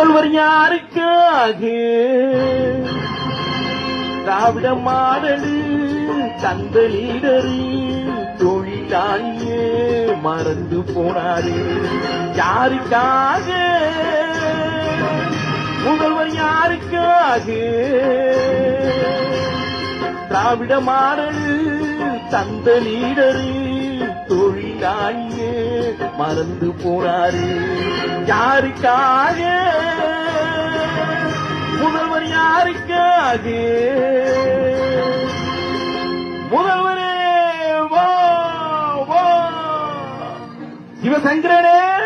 முதல்வர் யாருக்காக? திராவிட மாடலு தந்த லீடரு தொழிலாளியே மறந்து போனாரு. யாருக்காக? முதல்வர் யாருக்காக? திராவிட மாடலு தந்த லீடரு தொழிலாளியே மறந்து போனாரு. யாருக்காக? முதல்வர் யாருக்காக? முதல்வரே வா. சிவசங்கரனே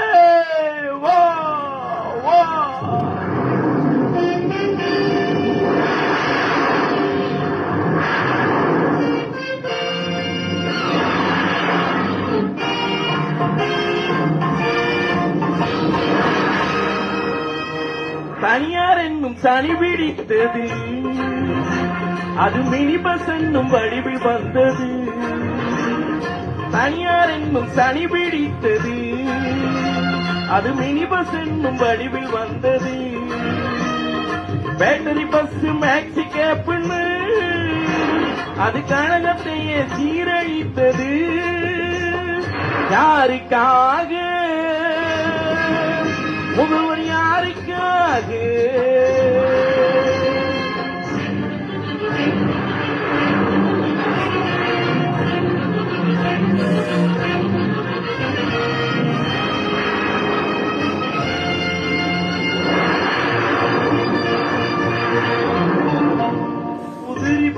தனியார் என்னும் சனி பிடித்தது. அது மினி பஸ் என்னும் வடிவில் வந்தது. தனியார் என்னும் சனி பிடித்தது. அது மினி பஸ் என்னும் வடிவில் வந்தது. பேட்டரி பஸ் மேக்ஸி கேப்னு அது கழகத்தையே சீரழித்தது. யாருக்காக? முகவரியா யாருக்காக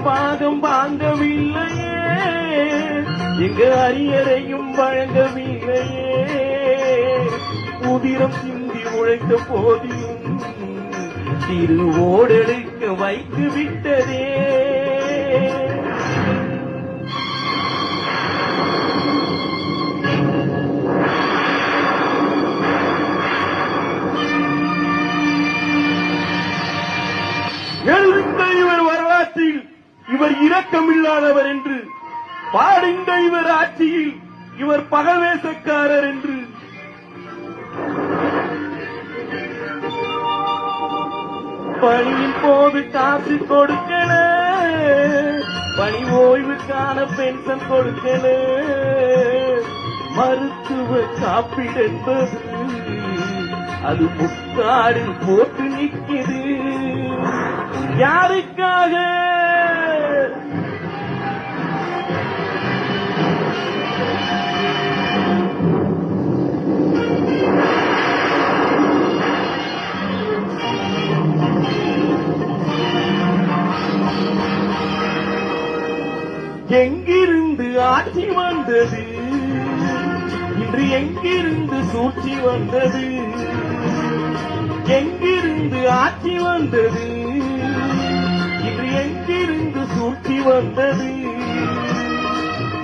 பாகம் வாங்கவில்லையே. எங்க அரியரையும் வழங்கவில்லையே. உதிரம் சிந்தி உழைத்த திரு ஓடலுக்கு வைத்து விட்டதே. எழுந்த இவர் வரலாற்றில் இவர் இரக்கமில்லாதவர் என்று பாடுங்க இவர் ஆட்சியில் இவர் பகவேசக்காரர் என்று பணியின் போது காசு கொடுக்கல. பணி ஓய்வுக்கான பென்ஷன் கொடுக்கல. மருத்துவ காப்பீடு என்பது அது முக்காடில் போட்டு நிற்கிறது யாருக்காக எங்கிருந்து ஆட்சி வந்தது? இன்று எங்கிருந்து சூழ்ச்சி வந்தது? எங்கிருந்து ஆட்சி வந்தது? இன்று எங்கிருந்து சூழ்ச்சி வந்தது?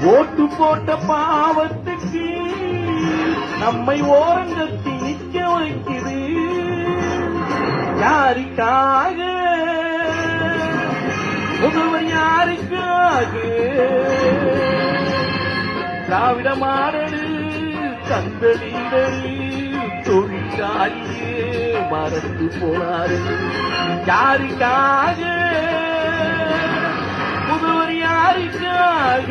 ஓட்டு போட்ட பாவத்துக்கு நம்மை ஓரங்கத்தி நிக்க வைக்குது. யாருக்காக முதல்வர் யாருக்காக திராவிட மாடலு தந்தலீடரு தொழிலாளியே மறந்து போனாரு. யாருக்காக? முதல்வர் யாருக்காக?